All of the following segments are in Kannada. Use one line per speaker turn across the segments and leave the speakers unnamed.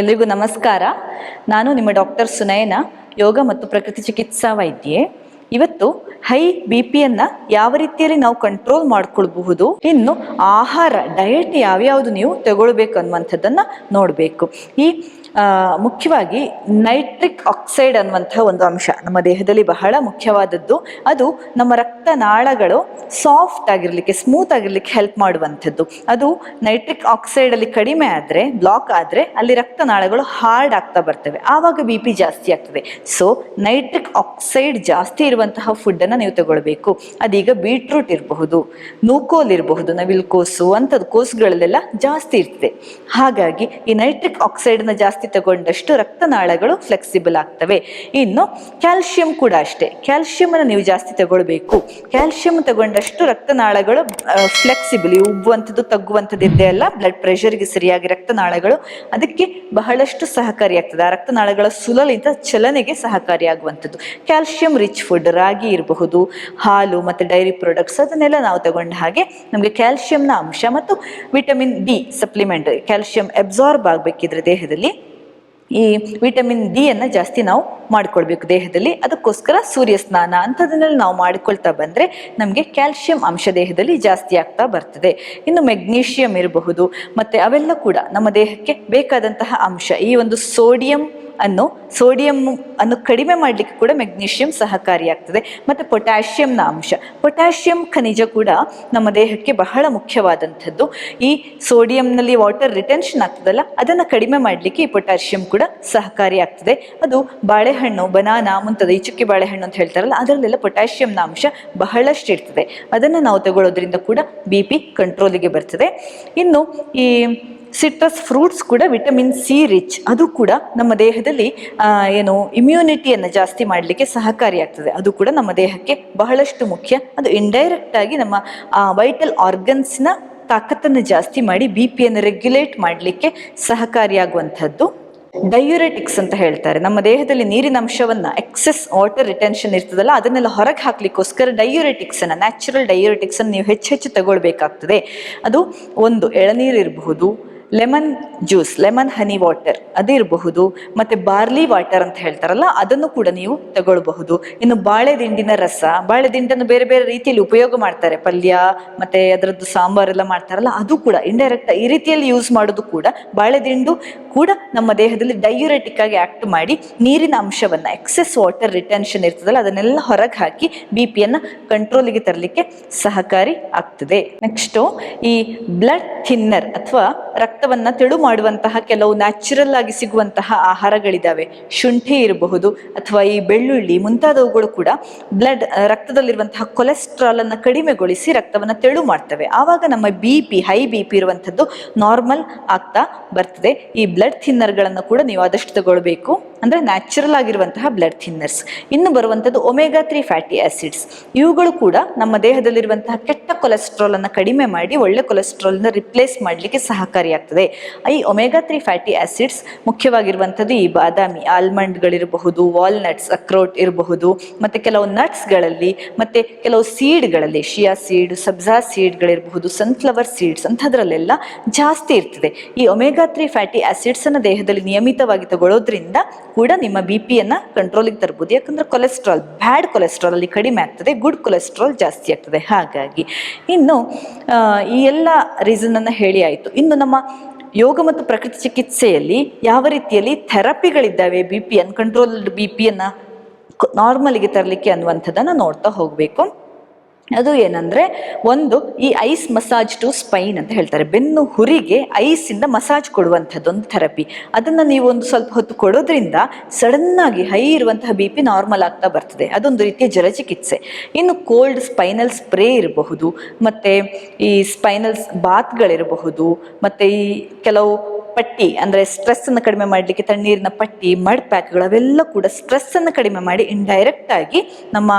ಎಲ್ರಿಗೂ ನಮಸ್ಕಾರ. ನಾನು ನಿಮ್ಮ ಡಾಕ್ಟರ್ ಸುನಯನ, ಯೋಗ ಮತ್ತು ಪ್ರಕೃತಿ ಚಿಕಿತ್ಸಾ ವೈದ್ಯೆ. ಇವತ್ತು ಹೈ ಬಿ ಪಿಯನ್ನು ಯಾವ ರೀತಿಯಲ್ಲಿ ನಾವು ಕಂಟ್ರೋಲ್ ಮಾಡ್ಕೊಳ್ಬಹುದು, ಇನ್ನು ಆಹಾರ ಡಯಟ್ ಯಾವ್ಯಾವುದು ನೀವು ತಗೊಳ್ಬೇಕು ಅನ್ನುವಂಥದ್ದನ್ನ ನೋಡಬೇಕು. ಈ ಮುಖ್ಯವಾಗಿ ನೈಟ್ರಿಕ್ ಆಕ್ಸೈಡ್ ಅನ್ನುವಂಥ ಒಂದು ಅಂಶ. ನಮ್ಮ ದೇಹದಲ್ಲಿ ಬಹಳ ಮುಖ್ಯವಾದದ್ದು. ಅದು ನಮ್ಮ ರಕ್ತನಾಳಗಳು ಸಾಫ್ಟ್ ಆಗಿರಲಿಕ್ಕೆ, ಸ್ಮೂತ್ ಆಗಿರಲಿಕ್ಕೆ ಹೆಲ್ಪ್ ಮಾಡುವಂಥದ್ದು. ಅದು ನೈಟ್ರಿಕ್ ಆಕ್ಸೈಡ್ ಅಲ್ಲಿ ಕಡಿಮೆ ಆದರೆ, ಬ್ಲಾಕ್ ಆದರೆ ಅಲ್ಲಿ ರಕ್ತನಾಳಗಳು ಹಾರ್ಡ್ ಆಗ್ತಾ ಬರ್ತವೆ. ಆವಾಗ ಬಿ ಪಿ ಜಾಸ್ತಿ ಆಗ್ತದೆ. ಸೊ, ನೈಟ್ರಿಕ್ ಆಕ್ಸೈಡ್ ಜಾಸ್ತಿ ಇರುವಂತಹ ಫುಡ್ ಅನ್ನ ನೀವು ತಗೊಳ್ಬೇಕು. ಅದೀಗ ಬೀಟ್ರೂಟ್ ಇರಬಹುದು, ನೂಕೋಲ್ ಇರಬಹುದು ನವಿಲ್ ಕೋಸು ಅಂಥದ್ದು ಕೋಸುಗಳಲ್ಲೆಲ್ಲ ಜಾಸ್ತಿ ಇರ್ತದೆ. ಹಾಗಾಗಿ ಈ ನೈಟ್ರಿಕ್ ಆಕ್ಸೈಡ್ನ ನ ಜಾಸ್ತಿ ತಗೊಂಡಷ್ಟು ರಕ್ತನಾಳಗಳು ಫ್ಲೆಕ್ಸಿಬಲ್ ಆಗ್ತವೆ. ಇನ್ನು ಕ್ಯಾಲ್ಶಿಯಂ ಕೂಡ ಅಷ್ಟೇ. ಕ್ಯಾಲ್ಶಿಯಂ ಅನ್ನು ನೀವು ಜಾಸ್ತಿ ತಗೊಳ್ಬೇಕು. ಕ್ಯಾಲ್ಶಿಯಂ ತಗೊಂಡಷ್ಟು ರಕ್ತನಾಳಗಳು ಫ್ಲೆಕ್ಸಿಬಲ್ ಉಬ್ಬುವಂಥದ್ದು ತಗ್ಗುವಂಥದ್ದು ಇದ್ದೇ ಅಲ್ಲ ಬ್ಲಡ್ ಪ್ರೆಷರ್ಗೆ ಸರಿಯಾಗಿ ರಕ್ತನಾಳಗಳು ಅದಕ್ಕೆ ಬಹಳಷ್ಟು ಸಹಕಾರಿಯಾಗ್ತದೆ ಆ ರಕ್ತನಾಳಗಳ ಸುಲಲಿತ ಚಲನೆಗೆ ಸಹಕಾರಿಯಾಗುವಂಥದ್ದು ಕ್ಯಾಲ್ಶಿಯಂ ರಿಚ್ ಫುಡ್ ರಾಗಿ ಇರಬಹುದು, ಹಾಲು ಮತ್ತು ಡೈರಿ ಪ್ರಾಡಕ್ಟ್ಸ್ ಅದನ್ನೆಲ್ಲ ನಾವು ತಗೊಂಡ ಹಾಗೆ ನಮಗೆ ಕ್ಯಾಲ್ಶಿಯಂನ ಅಂಶ ಮತ್ತು vitamin D supplement calcium absorb ಆಗಬೇಕಿದ್ರೆ ದೇಹದಲ್ಲಿ ಈ ವಿಟಮಿನ್ ಡಿ ಅನ್ನ ಜಾಸ್ತಿ ನಾವು ಮಾಡ್ಕೊಳ್ಬೇಕು ದೇಹದಲ್ಲಿ. ಅದಕ್ಕೋಸ್ಕರ ಸೂರ್ಯ ಸ್ನಾನ ಅಂಥದನ್ನೆಲ್ಲ ನಾವು ಮಾಡಿಕೊಳ್ತಾ ಬಂದ್ರೆ ನಮಗೆ ಕ್ಯಾಲ್ಸಿಯಂ ಅಂಶ ದೇಹದಲ್ಲಿ ಜಾಸ್ತಿ ಆಗ್ತಾ ಬರ್ತದೆ. ಇನ್ನು ಮೆಗ್ನೀಷಿಯಂ ಇರಬಹುದು, ಮತ್ತೆ ಅವೆಲ್ಲ ಕೂಡ ನಮ್ಮ ದೇಹಕ್ಕೆ ಬೇಕಾದಂತಹ ಅಂಶ, ಈ ಒಂದು ಸೋಡಿಯಂ ಅನ್ನು ಸೋಡಿಯಂ ಅನ್ನು ಕಡಿಮೆ ಮಾಡಲಿಕ್ಕೆ ಕೂಡ ಮೆಗ್ನೀಷಿಯಂ ಸಹಕಾರಿಯಾಗ್ತದೆ. ಮತ್ತು ಪೊಟ್ಯಾಷಿಯಂನ ಅಂಶ. ಪೊಟ್ಯಾಷಿಯಂ ಖನಿಜ ಕೂಡ ನಮ್ಮ ದೇಹಕ್ಕೆ ಬಹಳ ಮುಖ್ಯವಾದಂಥದ್ದು. ಈ ಸೋಡಿಯಂನಲ್ಲಿ ವಾಟರ್ ರಿಟೆನ್ಷನ್ ಆಗ್ತದಲ್ಲ, ಅದನ್ನು ಕಡಿಮೆ ಮಾಡಲಿಕ್ಕೆ ಈ ಪೊಟ್ಯಾಷಿಯಂ ಕೂಡ ಸಹಕಾರಿಯಾಗ್ತದೆ. ಅದು ಬಾಳೆಹಣ್ಣು, ಬನಾನಾ ಮುಂತಾದ ಈ ಚುಕ್ಕಿ ಬಾಳೆಹಣ್ಣು ಅಂತ ಹೇಳ್ತಾರಲ್ಲ, ಅದರಲ್ಲೆಲ್ಲ ಪೊಟ್ಯಾಷಿಯಂನ ಅಂಶ ಬಹಳಷ್ಟು ಇರ್ತದೆ. ಅದನ್ನು ನಾವು ತಗೊಳ್ಳೋದ್ರಿಂದ ಕೂಡ ಬಿ ಪಿ ಕಂಟ್ರೋಲಿಗೆ ಬರ್ತದೆ. ಇನ್ನು ಈ ಸಿಟ್ರಸ್ ಫ್ರೂಟ್ಸ್ ಕೂಡ ವಿಟಮಿನ್ ಸಿ ರಿಚ್ ಅದು ಕೂಡ ನಮ್ಮ ದೇಹದಲ್ಲಿ ಏನು ಇಮ್ಯುನಿಟಿಯನ್ನು ಜಾಸ್ತಿ ಮಾಡಲಿಕ್ಕೆ ಸಹಕಾರಿಯಾಗ್ತದೆ ಅದು ಕೂಡ ನಮ್ಮ ದೇಹಕ್ಕೆ ಬಹಳಷ್ಟು ಮುಖ್ಯ. ಅದು ಇಂಡೈರೆಕ್ಟ್ ಆಗಿ ನಮ್ಮ ವೈಟಲ್ ಆರ್ಗನ್ಸ್ನ ತಾಕತ್ತನ್ನು ಜಾಸ್ತಿ ಮಾಡಿ ಬಿ ಪಿಯನ್ನು ರೆಗ್ಯುಲೇಟ್ ಮಾಡಲಿಕ್ಕೆ ಸಹಕಾರಿಯಾಗುವಂಥದ್ದು ಡಯೂರೆಟಿಕ್ಸ್ ಅಂತ ಹೇಳ್ತಾರೆ. ನಮ್ಮ ದೇಹದಲ್ಲಿ ನೀರಿನ ಅಂಶವನ್ನು ಎಕ್ಸೆಸ್ ವಾಟರ್ ರಿಟೆನ್ಷನ್ ಇರ್ತದಲ್ಲ, ಅದನ್ನೆಲ್ಲ ಹೊರಗೆ ಹಾಕ್ಲಿಕ್ಕೋಸ್ಕರ ಡಯೂರೆಟಿಕ್ಸ್ ಅನ್ನ ನ್ಯಾಚುರಲ್ ಡಯೂರೆಟಿಕ್ಸ್ ಅನ್ನು ನೀವು ಹೆಚ್ಚು ಹೆಚ್ಚು ತಗೊಳ್ಬೇಕಾಗ್ತದೆ. ಅದು ಒಂದು ಎಳನೀರು ಇರಬಹುದು lemon juice, lemon honey water ಅದು ಇರಬಹುದು, ಮತ್ತೆ ಬಾರ್ಲಿ ವಾಟರ್ ಅಂತ ಹೇಳ್ತಾರಲ್ಲ, ಅದನ್ನು ಕೂಡ ನೀವು ತಗೊಳ್ಬಹುದು. ಇನ್ನು ಬಾಳೆದಿಂಡಿನ ರಸ, ಬಾಳೆದಿಂಡನ್ನು ಬೇರೆ ಬೇರೆ ರೀತಿಯಲ್ಲಿ ಉಪಯೋಗ ಮಾಡ್ತಾರೆ. ಪಲ್ಯ, ಮತ್ತೆ ಅದರದ್ದು ಸಾಂಬಾರೆಲ್ಲ ಮಾಡ್ತಾರಲ್ಲ, ಅದು ಕೂಡ ಇಂಡೈರೆಕ್ಟ್ ಈ ರೀತಿಯಲ್ಲಿ ಯೂಸ್ ಮಾಡೋದು ಕೂಡ ಬಾಳೆದಿಂಡು ಕೂಡ ನಮ್ಮ ದೇಹದಲ್ಲಿ ಡಯೂರೆಟಿಕ್ ಆಗಿ ಆಕ್ಟ್ ಮಾಡಿ ನೀರಿನ ಅಂಶವನ್ನ ಎಕ್ಸೆಸ್ ವಾಟರ್ ರಿಟೆನ್ಷನ್ ಇರ್ತದಲ್ಲ, ಅದನ್ನೆಲ್ಲ ಹೊರಗೆ ಹಾಕಿ ಬಿ ಪಿಯನ್ನು ಕಂಟ್ರೋಲಿಗೆ ತರಲಿಕ್ಕೆ ಸಹಕಾರಿ ಆಗ್ತದೆ. ನೆಕ್ಸ್ಟು ಈ ಬ್ಲಡ್ ಥಿನ್ನರ್ ಅಥವಾ ರಕ್ತವನ್ನ ತೆಳು ಮಾಡುವಂತಹ ಕೆಲವು ನ್ಯಾಚುರಲ್ ಆಗಿ ಸಿಗುವಂತಹ ಆಹಾರಗಳಿದ್ದಾವೆ ಶುಂಠಿ ಇರಬಹುದು ಅಥವಾ ಈ ಬೆಳ್ಳುಳ್ಳಿ ಮುಂತಾದವುಗಳು ಕೂಡ ಬ್ಲಡ್ ರಕ್ತದಲ್ಲಿರುವಂತಹ ಕೊಲೆಸ್ಟ್ರಾಲ್ ಅನ್ನು ಕಡಿಮೆಗೊಳಿಸಿ ರಕ್ತವನ್ನ ತೆಳು ಮಾಡ್ತವೆ. ಆವಾಗ ನಮ್ಮ B P high B P ಇರುವಂಥದ್ದು ನಾರ್ಮಲ್ ಆಗ್ತಾ ಬರ್ತದೆ. ಈ ಬ್ಲಡ್ ಥಿನ್ನರ್ಗಳನ್ನು ಕೂಡ ನೀವು ಆದಷ್ಟು ತಗೊಳ್ಬೇಕು. ಅಂದ್ರೆ ನ್ಯಾಚುರಲ್ ಆಗಿರುವಂತಹ ಬ್ಲಡ್ ಥಿನ್ನರ್ಸ್ ಇನ್ನು ಬರುವಂಥದ್ದು ಒಮೆಗಾ ತ್ರೀ ಫ್ಯಾಟಿ ಆಸಿಡ್ಸ್ ಇವುಗಳು ಕೂಡ ನಮ್ಮ ದೇಹದಲ್ಲಿರುವಂತಹ ಕೆಟ್ಟ ಕೊಲೆಸ್ಟ್ರಾಲ್ ಅನ್ನ ಕಡಿಮೆ ಮಾಡಿ ಒಳ್ಳೆ ಕೊಲೆಸ್ಟ್ರಾಲ್ನ ರಿಪ್ಲೇಸ್ ಮಾಡಲಿಕ್ಕೆ ಸಹಕಾರಿಯಾಗ್ತದೆ ಈ ಒಮೆಗಾ ತ್ರೀ ಫ್ಯಾಟಿ ಆಸಿಡ್ಸ್ ಮುಖ್ಯವಾಗಿರುವಂಥದ್ದು ಈ ಬಾದಾಮಿ ಆಲ್ಮಂಡ್ಗಳಿರಬಹುದು, ವಾಲ್ನಟ್ಸ್ ಅಕ್ರೋಟ್ ಇರಬಹುದು, ಮತ್ತು ಕೆಲವು ನಟ್ಸ್ಗಳಲ್ಲಿ, ಮತ್ತು ಕೆಲವು ಸೀಡ್ಗಳಲ್ಲಿ, ಶಿಯಾ ಸೀಡ್, ಸಬ್ಜಾ ಸೀಡ್ಗಳಿರಬಹುದು, ಸನ್ಫ್ಲವರ್ ಸೀಡ್ಸ್ ಅಂಥದ್ರಲ್ಲೆಲ್ಲ ಜಾಸ್ತಿ ಇರ್ತದೆ. ಈ ಒಮೆಗಾ ತ್ರೀ ಫ್ಯಾಟಿ ಆಸಿಡ್ಸ್ ಅನ್ನ ದೇಹದಲ್ಲಿ ನಿಯಮಿತವಾಗಿ ತಗೊಳ್ಳೋದ್ರಿಂದ ಕೂಡ ನಿಮ್ಮ ಬಿ ಪಿಯನ್ನು ಕಂಟ್ರೋಲಿಗೆ ತರ್ಬೋದು. ಯಾಕಂದರೆ ಕೊಲೆಸ್ಟ್ರಾಲ್, ಬ್ಯಾಡ್ ಕೊಲೆಸ್ಟ್ರಾಲ್ ಅಲ್ಲಿ ಕಡಿಮೆ ಆಗ್ತದೆ, ಗುಡ್ ಕೊಲೆಸ್ಟ್ರಾಲ್ ಜಾಸ್ತಿ ಆಗ್ತದೆ. ಹಾಗಾಗಿ ಇನ್ನು ಈ ಎಲ್ಲ ರೀಸನ್ ಅನ್ನ ಹೇಳಿ ಆಯಿತು. ಇನ್ನು ನಮ್ಮ ಯೋಗ ಮತ್ತು ಪ್ರಕೃತಿ ಚಿಕಿತ್ಸೆಯಲ್ಲಿ ಯಾವ ರೀತಿಯಲ್ಲಿ ಥೆರಪಿಗಳಿದ್ದಾವೆ ಬಿ ಪಿ ಅನ್ಕಂಟ್ರೋಲ್ಡ್ ಬಿ ಪಿಯನ್ನು ನಾರ್ಮಲಿಗೆ ತರಲಿಕ್ಕೆ ಅನ್ನುವಂಥದ್ದನ್ನು ನೋಡ್ತಾ ಹೋಗಬೇಕು. ಅದು ಏನಂದ್ರೆ ಒಂದು ಈ ಐಸ್ ಮಸಾಜ್ ಟು ಸ್ಪೈನ್ ಅಂತ ಹೇಳ್ತಾರೆ. ಬೆನ್ನು ಹುರಿಗೆ ಐಸಿಂದ ಮಸಾಜ್ ಕೊಡುವಂಥದ್ದು ಒಂದು ಥೆರಪಿ. ಅದನ್ನ ನೀವು ಒಂದು ಸ್ವಲ್ಪ ಹೊತ್ತು ಕೊಡೋದ್ರಿಂದ ಆಗಿ ಹೈ ಇರುವಂತಹ ಬಿ ಪಿ ನಾರ್ಮಲ್ ಆಗ್ತಾ ಬರ್ತದೆ. ಅದೊಂದು ರೀತಿಯ ಜಲಚಿಕಿತ್ಸೆ. ಇನ್ನು ಕೋಲ್ಡ್ ಸ್ಪೈನಲ್ ಸ್ಪ್ರೇ ಇರಬಹುದು, ಮತ್ತೆ ಈ ಸ್ಪೈನಲ್ಸ್ ಬಾತ್ಗಳಿರಬಹುದು, ಮತ್ತೆ ಈ ಕೆಲವು ಪಟ್ಟಿ, ಅಂದ್ರೆ ಸ್ಟ್ರೆಸ್ ಅನ್ನು ಕಡಿಮೆ ಮಾಡಲಿಕ್ಕೆ ತಣ್ಣೀರಿನ ಪಟ್ಟಿ ಮಡ್ ಪ್ಯಾಕ್ಗಳು ಅವೆಲ್ಲ ಕೂಡ ಸ್ಟ್ರೆಸ್ ಅನ್ನು ಕಡಿಮೆ ಮಾಡಿ ಇಂಡೈರೆಕ್ಟ್ ಆಗಿ ನಮ್ಮ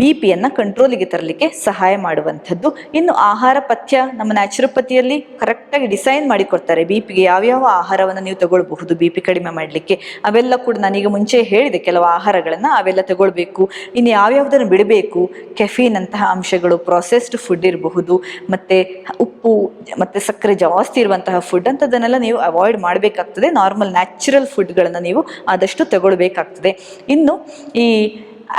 ಬಿ ಪಿಯನ್ನು ಕಂಟ್ರೋಲಿಗೆ ತರಲಿಕ್ಕೆ ಸಹಾಯ ಮಾಡುವಂಥದ್ದು. ಇನ್ನು ಆಹಾರ ಪಥ್ಯ ನಮ್ಮ ನ್ಯಾಚುರೋಪತಿಯಲ್ಲಿ ಕರೆಕ್ಟಾಗಿ ಡಿಸೈನ್ ಮಾಡಿ ಕೊಡ್ತಾರೆ ಬಿ ಪಿಗೆ ಯಾವ್ಯಾವ ಆಹಾರವನ್ನು ನೀವು ತಗೊಳ್ಬಹುದು ಬಿ ಪಿ ಕಡಿಮೆ ಮಾಡಲಿಕ್ಕೆ? ಅವೆಲ್ಲ ಕೂಡ ನಾನೀಗ ಮುಂಚೆ ಹೇಳಿದೆ, ಕೆಲವು ಆಹಾರಗಳನ್ನು ಅವೆಲ್ಲ ತಗೊಳ್ಬೇಕು. ಇನ್ನು ಯಾವ್ಯಾವುದನ್ನು ಬಿಡಬೇಕು? ಕೆಫೀನ್ ಅಂತಹ ಅಂಶಗಳು ಪ್ರೊಸೆಸ್ಡ್ ಫುಡ್ ಇರಬಹುದು, ಮತ್ತೆ ಉಪ್ಪು, ಮತ್ತೆ ಸಕ್ಕರೆ ಜಾಸ್ತಿ ಇರುವಂತಹ ಫುಡ್ ಅಂಥದ್ದನ್ನೆಲ್ಲ ಫುಡ್ಗಳನ್ನೆಲ್ಲ ನೀವು ಅವಾಯ್ಡ್ ಮಾಡಬೇಕಾಗ್ತದೆ. ನಾರ್ಮಲ್ ನ್ಯಾಚುರಲ್ ಫುಡ್ಗಳನ್ನು ನೀವು ಆದಷ್ಟು ತಗೊಳ್ಬೇಕಾಗ್ತದೆ. ಇನ್ನು ಈ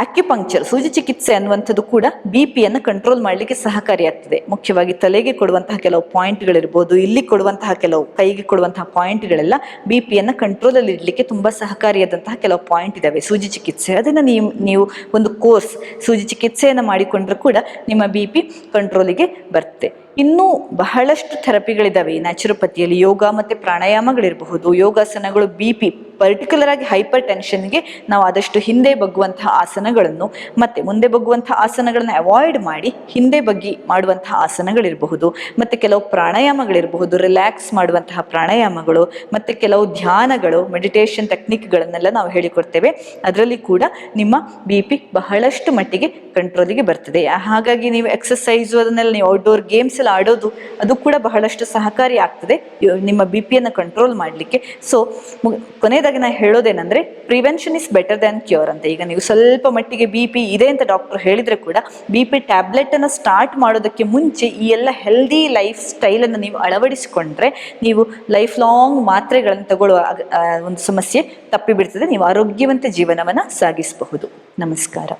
ಆಕ್ಯುಪಂಕ್ಚರ್ ಸೂಜಿ ಚಿಕಿತ್ಸೆ ಅನ್ನುವಂಥದ್ದು ಕೂಡ ಬಿ ಪಿಯನ್ನು ಕಂಟ್ರೋಲ್ ಮಾಡಲಿಕ್ಕೆ ಸಹಕಾರಿಯಾಗ್ತದೆ. ಮುಖ್ಯವಾಗಿ ತಲೆಗೆ ಕೊಡುವಂತಹ ಕೆಲವು ಪಾಯಿಂಟ್ಗಳಿರ್ಬೋದು ಇಲ್ಲಿ ಕೊಡುವಂತಹ ಕೆಲವು, ಕೈಗೆ ಕೊಡುವಂತಹ ಪಾಯಿಂಟ್ಗಳೆಲ್ಲ ಬಿ ಪಿಯನ್ನು ಕಂಟ್ರೋಲಲ್ಲಿ ಇಡಲಿಕ್ಕೆ ತುಂಬ ಸಹಕಾರಿಯಾದಂತಹ ಕೆಲವು ಪಾಯಿಂಟ್ ಇದ್ದಾವೆ ಸೂಜಿ ಚಿಕಿತ್ಸೆ, ಅದನ್ನು ನೀವು ನೀವು ಒಂದು ಕೋರ್ಸ್ ಸೂಜಿ ಚಿಕಿತ್ಸೆಯನ್ನು ಮಾಡಿಕೊಂಡ್ರೂ ಕೂಡ ನಿಮ್ಮ ಬಿ ಪಿ ಕಂಟ್ರೋಲಿಗೆ ಬರುತ್ತೆ. ಇನ್ನೂ ಬಹಳಷ್ಟು ಥೆರಪಿಗಳಿದ್ದಾವೆ ನ್ಯಾಚುರೋಪತಿಯಲ್ಲಿ ಯೋಗ ಮತ್ತು ಪ್ರಾಣಾಯಾಮಗಳಿರಬಹುದು. ಯೋಗಾಸನಗಳು ಬಿ ಪಿ ಪರ್ಟಿಕ್ಯುಲರ್ ಆಗಿ ಹೈಪರ್ ಟೆನ್ಷನ್ಗೆ ನಾವು ಆದಷ್ಟು ಹಿಂದೆ ಬಗ್ಗುವಂತಹ ಆಸನಗಳನ್ನು ಮತ್ತು ಮುಂದೆ ಬಗ್ಗುವಂತಹ ಆಸನಗಳನ್ನು ಅವಾಯ್ಡ್ ಮಾಡಿ ಹಿಂದೆ ಬಗ್ಗಿ ಮಾಡುವಂತಹ ಆಸನಗಳಿರಬಹುದು. ಮತ್ತು ಕೆಲವು ಪ್ರಾಣಾಯಾಮಗಳಿರಬಹುದು. ರಿಲ್ಯಾಕ್ಸ್ ಮಾಡುವಂತಹ ಪ್ರಾಣಾಯಾಮಗಳು ಮತ್ತು ಕೆಲವು ಧ್ಯಾನಗಳು ಮೆಡಿಟೇಷನ್ ಟೆಕ್ನಿಕ್ಗಳನ್ನೆಲ್ಲ ನಾವು ಹೇಳಿಕೊಡ್ತೇವೆ. ಅದರಲ್ಲಿ ಕೂಡ ನಿಮ್ಮ ಬಿ ಪಿ ಬಹಳಷ್ಟು ಮಟ್ಟಿಗೆ ಕಂಟ್ರೋಲಿಗೆ ಬರ್ತದೆ. ಹಾಗಾಗಿ ನೀವು ಎಕ್ಸಸೈಸು ಅದನ್ನೆಲ್ಲ, ನೀವು ಔಟ್ಡೋರ್ ಗೇಮ್ಸ್ ಎಲ್ಲ ಆಡೋದು, ಅದು ಕೂಡ ಬಹಳಷ್ಟು ಸಹಕಾರಿ ಆಗ್ತದೆ. ನಿಮ್ಮ ಬಿ ಪಿಯನ್ನು ಕಂಟ್ರೋಲ್ ಮಾಡಲಿಕ್ಕೆ. ಸೊ ಕೊನೆಯದಾಗಿ ನಾನು ಹೇಳೋದೇನೆಂದರೆ prevention is better than cure ಅಂತ. ಈಗ ನೀವು ಸ್ವಲ್ಪ ಮಟ್ಟಿಗೆ ಬಿ ಪಿ ಇದೆ ಅಂತ ಡಾಕ್ಟರ್ ಹೇಳಿದರೆ ಕೂಡ, ಬಿ ಪಿ ಟ್ಯಾಬ್ಲೆಟನ್ನು ಸ್ಟಾರ್ಟ್ ಮಾಡೋದಕ್ಕೆ ಮುಂಚೆ ಈ ಎಲ್ಲ ಹೆಲ್ದಿ ಲೈಫ್ ಸ್ಟೈಲನ್ನು ನೀವು ಅಳವಡಿಸಿಕೊಂಡ್ರೆ, ನೀವು ಲೈಫ್ ಲಾಂಗ್ ಮಾತ್ರೆಗಳನ್ನು ತಗೊಳ್ಳುವ ಒಂದು ಸಮಸ್ಯೆ ತಪ್ಪಿಬಿಡ್ತದೆ. ನೀವು ಆರೋಗ್ಯವಂತ ಜೀವನವನ್ನು ಸಾಗಿಸಬಹುದು. ನಮಸ್ಕಾರ.